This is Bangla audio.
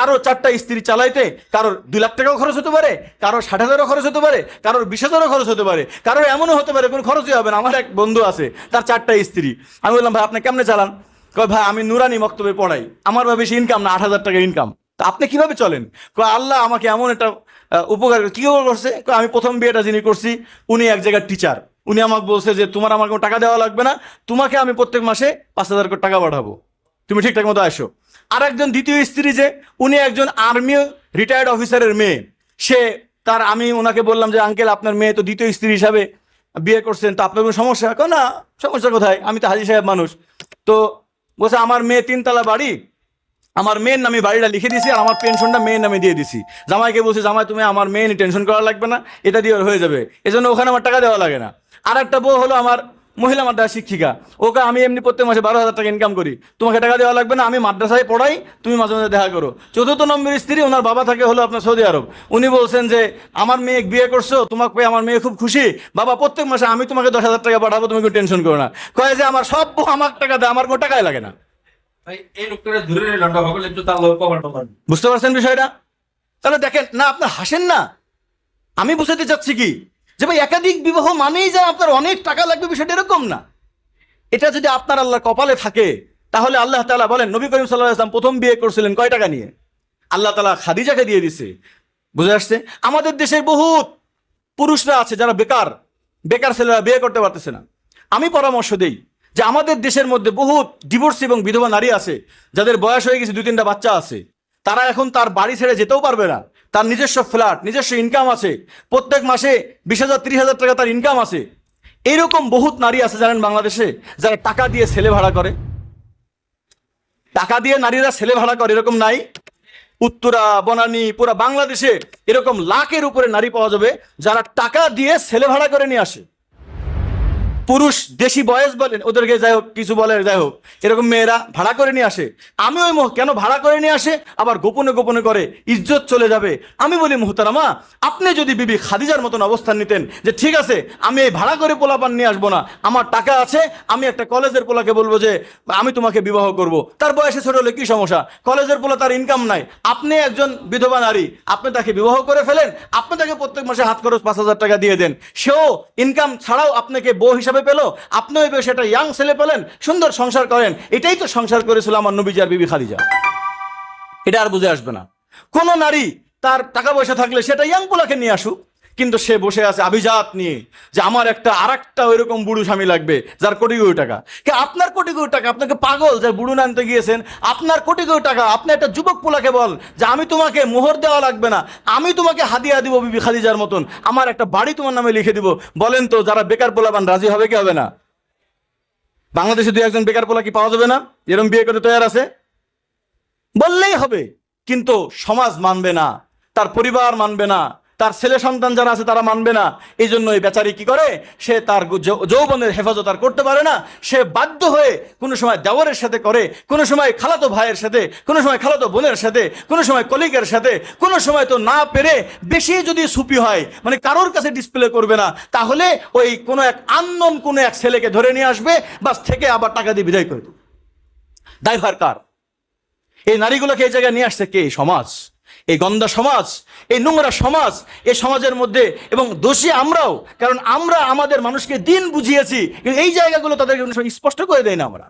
কারও চারটা স্ত্রী চালাইতে কারোর দুই লাখ টাকাও খরচ হতে পারে, কারোর ষাট হাজারও খরচ হতে পারে, কারোর বিশ হাজারও খরচ হতে পারে, কারোর এমনও হতে পারে, কোনো খরচই হবে না। আমার এক বন্ধু আছে, তার চারটা স্ত্রী। আমি বললাম, ভাই, আপনি কেমনে চালান? কয়, ভাই, আমি নুরানি মক্তবে পড়াই। আমার বা বেশি ইনকাম না, আট হাজার টাকা ইনকাম তা আপনি কীভাবে চলেন? কয়, আল্লাহ আমাকে এমন একটা উপকার কি করছে? আমি প্রথম বিয়েটা যিনি করছি, উনি এক জায়গার টিচার উনি আমাকে বলছে যে, তোমার আমার কোনো টাকা দেওয়া লাগবে না, তোমাকে আমি প্রত্যেক মাসে পাঁচ হাজার করে টাকা পাঠাবো। তুমি ঠিকঠাক মতো আসো আর একজন দ্বিতীয় স্ত্রী যে, উনি একজন আর্মি রিটায়ার্ড অফিসারের মেয়ে। সে তার, আমি ওনাকে বললাম যে, আঙ্কেল, আপনার মেয়ে তো দ্বিতীয় স্ত্রী হিসাবে বিয়ে করছেন, তো আপনার কোনো সমস্যা? কেন না, সমস্যা কোথায়? আমি তো হাজি সাহেব মানুষ। তো বলছে, আমার মেয়ে তিনতলা বাড়ি, আমার মেয়ের নামে বাড়িটা লিখে দিছি আর আমার পেনশনটা মেয়ের নামে দিয়ে দিছি। জামাইকে বলছি, জামাই, তুমি আমার মেয়ে টেনশন করা লাগবে না, এটা দিয়ে হয়ে যাবে। এজন্য ওখানে আমার টাকা দেওয়া লাগে না। আর একটা বউ হলো আমার মহিলা মাদ্রাসা শিক্ষিকা। ওকে আমি এমনি প্রত্যেক মাসে বারো হাজার টাকা ইনকাম করি। তোমাকে টাকা দেওয়া লাগবে না আমি মাদ্রাসায় পড়াই তুমি মাঝে মাঝে দেখা করো। চতুর্থ নম্বর স্ত্রী ওনার বাবা থাকে হলো আপনার সৌদি আরব। উনি বলছেন যে আমার মেয়ে বিয়ে করছ তোমাকে পেয়ে আমার মেয়ে খুব খুশি। বাবা প্রত্যেক মাসে আমি তোমাকে দশ হাজার টাকা পাঠাবো তুমি কোনো টেনশন করো না। কয়ে যে আমার সব আমার টাকা দেয় আমার কোনো টাকাই লাগে না। বুঝতে পারছেন বিষয়টা? তাহলে দেখেন না আপনি হাসেন না। আমি বুঝাতে চাচ্ছি কি? যে ভাই, একাধিক বিবাহ মানেই যে আপনার অনেক টাকা লাগবে, বিষয়টা এরকম না। এটা যদি আপনার আল্লাহ কপালে থাকে, তাহলে আল্লাহ তালা বলেন, নবী করিম সাল্লাহ আসলাম প্রথম বিয়ে করছিলেন কয় টাকা নিয়ে? আল্লাহ তাআলা খাদিজাকে দিয়ে দিছে। বুঝে আসছে? আমাদের দেশের বহুত পুরুষরা আছে যারা বেকার। বেকার ছেলেরা বিয়ে করতে পারতেছে না। আমি পরামর্শ দেই যে আমাদের দেশের মধ্যে বহুত ডিভোর্স এবং বিধবা নারী আছে, যাদের বয়স হয়ে গেছে দুই তিনটা বাচ্চা আছে। তারা এখন তার বাড়ি ছেড়ে যেতেও পারবে না। তার নিজস্ব ফ্ল্যাট নিজস্ব ইনকাম আছে। প্রত্যেক মাসে বিশ হাজার, ত্রিশ হাজার টাকা তার ইনকাম আছে। এরকম বহুত নারী আছে জানেন বাংলাদেশে, যারা টাকা দিয়ে ছেলে ভাড়া করে। টাকা দিয়ে নারীরা ছেলে ভাড়া করে, এরকম নাই। উত্তরা, বনানী, পুরা বাংলাদেশে এরকম লাখের উপরে নারী পাওয়া যাবে যারা টাকা দিয়ে ছেলে ভাড়া করে নিয়ে আসে। পুরুষ দেশি বয়স বলেন, ওদেরকে যাই হোক, কিছু বলে, যাই হোক, এরকম মেয়েরা ভাড়া করে নিয়ে আসে। আমি ওই কেন ভাড়া করে নিয়ে আসে? আবার গোপনে গোপনে করে, ইজ্জত চলে যাবে। আমি বলি, মুহতারামা, আপনি যদি বিবি খাদিজার মতন অবস্থান নিতেন, যে ঠিক আছে, আমি এই ভাড়া করে পোলাপান নিয়ে আসব না, আমার টাকা আছে, আমি একটা কলেজের পোলাকে বলব যে, আমি তোমাকে বিবাহ করব। তার বয়সে ছোট হলে কি সমস্যা? কলেজের পোলা তার ইনকাম নাই। আপনি একজন বিধবা নারী, আপনি তাকে বিবাহ করে ফেলেন, আপনি তাকে প্রত্যেক মাসে হাত খরচ পাঁচ হাজার টাকা দিয়ে দেন। সেও ইনকাম ছাড়াও আপনাকে বউ হিসাবে পেল আপনি ওই বয়সে একটা ইয়াং ছেলে পেলেন, সুন্দর সংসার করেন। এটাই তো সংসার করেছিল আমার নবীজার বিবি খাদিজা। এটা আর বুঝে আসবে না। কোন নারী তার টাকা পয়সা থাকলে সেটা ইয়াং পোলাকে নিয়ে আসুক। কিন্তু সে বসে আছে আভিজাত নিয়ে যে আমার একটা আর একটা ওইরকম বুড়ো স্বামী লাগবে, যার কোটি কোটি টাকা। কে আপনার কোটি কোটি টাকা? আপনাকে পাগল যে বুড়ো আনতে গিয়েছেন? আপনার কোটি কোটি টাকা, আপনি একটা যুবক পোলাকে বল যে আমি তোমাকে মোহর দেওয়া লাগবে না, আমি তোমাকে হাদিয়া দিব বিবি খাদিজার মতন, আমার একটা বাড়ি তোমার নামে লিখে দিব। বলেন তো, যারা বেকার পোলাবান, রাজি হবে কি হবে না? বাংলাদেশে দুই একজন বেকার পোলা কি পাওয়া যাবে না? এরকম বিয়ে করতে তৈরি আছে? বললেই হবে, কিন্তু সমাজ মানবে না, তার পরিবার মানবে না তার ছেলে সন্তান যারা আছে তারা মানবে না। এই জন্য এই বেচারি কি করে? সে তার যৌবনের হেফাজত আর করতে পারে না। সে বাধ্য হয়ে কোনো সময় দেওয়ারের সাথে করে, কোনো সময় খালাতো ভাইয়ের সাথে, কোনো সময় খালাতো বোনের সাথে, কোনো সময় কলিগের সাথে, কোনো সময় তো না পেরে বেশি যদি সুপি হয় মানে কারোর কাছে ডিসপ্লে করবে না, তাহলে ওই কোনো এক আননোন কোনো এক ছেলেকে ধরে নিয়ে আসবে, বাস থেকে আবার টাকা দিয়ে বিদায় করে দেবে। দায়ভার কার? এই নারীগুলোকে এই জায়গায় নিয়ে আসছে কে? সমাজ। এই গন্দা সমাজ, এই নোংরা সমাজ, এই সমাজের মধ্যে এবং দোষী আমরাও, কারণ আমরা আমাদের মানুষকে দিন বুঝিয়েছি, কিন্তু এই জায়গাগুলো তাদেরকে স্পষ্ট করে দেয় না আমরা।